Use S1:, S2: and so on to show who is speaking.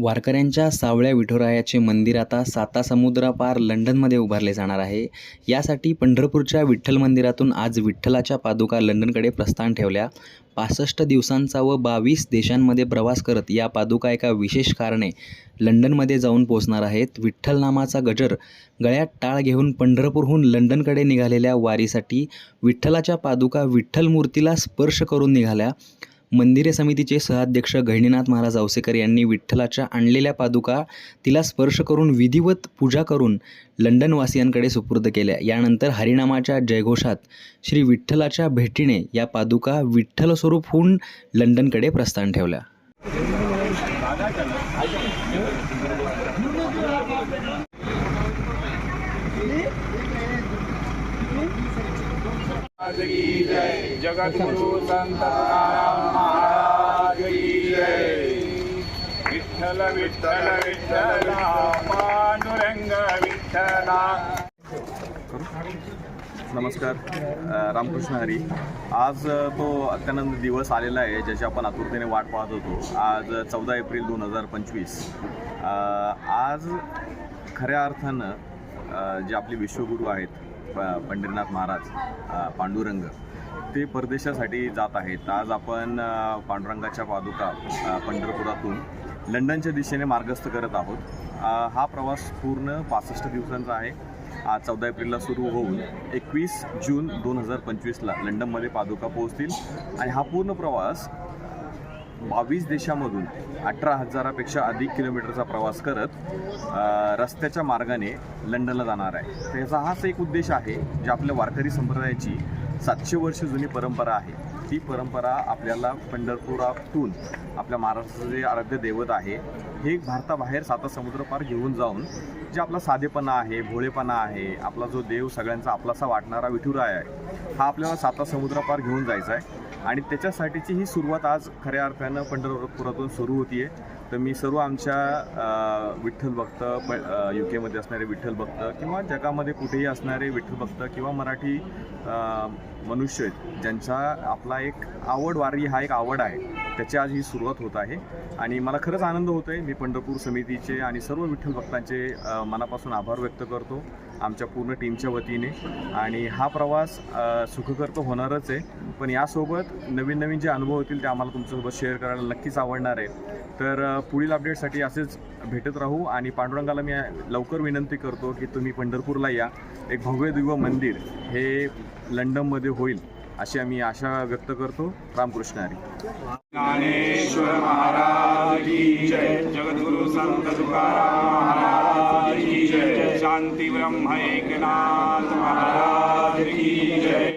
S1: वारकऱ्यांच्या सावळ्या विठुरायाचे मंदिर आता सातासमुद्रापार लंडनमध्ये उभारले जाणार आहे. यासाठी पंढरपूरच्या विठ्ठल मंदिरातून आज विठ्ठलाच्या पादुका लंडनकडे प्रस्थान ठेवल्या. पासष्ट दिवसांचा व बावीस देशांमध्ये प्रवास करत या पादुका एका विशेष कारणे लंडनमध्ये जाऊन पोचणार आहेत. विठ्ठल नामाचा गजर गळ्यात टाळ घेऊन पंढरपूरहून लंडनकडे निघालेल्या वारीसाठी विठ्ठलाच्या पादुका विठ्ठल मूर्तीला स्पर्श करून निघाल्या. मंदिरे समितीचे सहाध्यक्ष गहिनीनाथ महाराज औसेकर यांनी विठ्ठलाच्या आणलेल्या पादुका तिला स्पर्श करून विधिवत पूजा करून लंडनवासियांकडे सुपूर्द केल्या. यानंतर हरिनामाच्या जयघोषात श्री विठ्ठलाच्या भेटीने या पादुका विठ्ठल स्वरूप होऊन लंडनकडे प्रस्थान ठेवल्या.
S2: जगद्गुरु संत तुकाराम महाराज की जय। विठ्ठल विठ्ठल पांडुरंग विठ्ठला।
S3: नमस्कार रामकृष्ण हरी. आज तो अत्यानंद दिवस आलेला आहे ज्याची आपण आतुरतेने वाट पाहत होतो. आज चौदा एप्रिल दोन हजार पंचवीस. आज खऱ्या अर्थानं जे आपले विश्वगुरू आहेत पंढरीनाथ महाराज पांडुरंग ते परदेशासाठी जात आहेत. आज आपण पांडुरंगाच्या पादुका पंढरपुरातून लंडनच्या दिशेने मार्गस्थ करत आहोत. हा प्रवास पूर्ण पासष्ट दिवसांचा आहे. आज चौदा एप्रिलला सुरू होऊन एकवीस जून दोन हजार पंचवीसला लंडनमध्ये पादुका पोहोचतील. आणि हा पूर्ण प्रवास बावीस देशामधून अठरा हजारापेक्षा अधिक किलोमीटरचा प्रवास करत रस्त्याच्या मार्गाने लंडनला जाणार आहे. त्याचा हाच एक उद्देश आहे जे आपल्या वारकरी संप्रदायाची सातशे वर्ष जुनी परंपरा आहे. ती परंपरा आपल्याला पंढरपुरातून आपल्या महाराष्ट्राचं जे आराध्य दैवत आहे हे भारताबाहेर साता समुद्र पार घेऊन जाऊन जे आपला साधेपणा आहे भोळेपणा आहे आपला जो देव सगळ्यांचा आपलासा वाटणारा विठुराय आहे हा आपल्याला साता समुद्रापार घेऊन जायचा आहे. आणि त्याच्यासाठीची ही सुरुवात आज खऱ्या अर्थानं पंढरपुरातून सुरू होती आहे तर मी सर्व आमच्या विठ्ठल भक्त प यू केमध्ये असणारे विठ्ठल भक्त किंवा जगामध्ये कुठेही असणारे विठ्ठल भक्त किंवा मराठी मनुष्य आहेत ज्यांचा आपला एक आवड वारी हा एक आवड आहे त्याची आज ही सुरुवात होत आहे. आणि मला खरंच आनंद होतो आहे मी पंढरपूर समितीचे आणि सर्व विठ्ठल भक्तांचे मनापासून आभार व्यक्त करतो. आमच्या पूर्ण टीमच्या वतीने. आणि हा प्रवास सुखकर तर होणारच आहे. पण यासोबत नवीन नवीन जे अनुभव होतील ते आम्हाला तुमच्यासोबत शेअर करायला नक्कीच आवडणार आहे. तर पुढील अपडेटसाठी असेच भेटत राहू आणि पांडुरंगाला मी लवकर विनंती करतो की तुम्ही पंढरपूरला या. एक भव्य दिव्य मंदिर हे लंडनमध्ये होईल अशी आम्ही आशा व्यक्त करतो. रामकृष्ण हरी.
S2: ज्ञानेश्वर महाराज जगद्गुरु संत तुकाराम महाराज. शांती ब्रह्म एकनाथ महाराज की जय।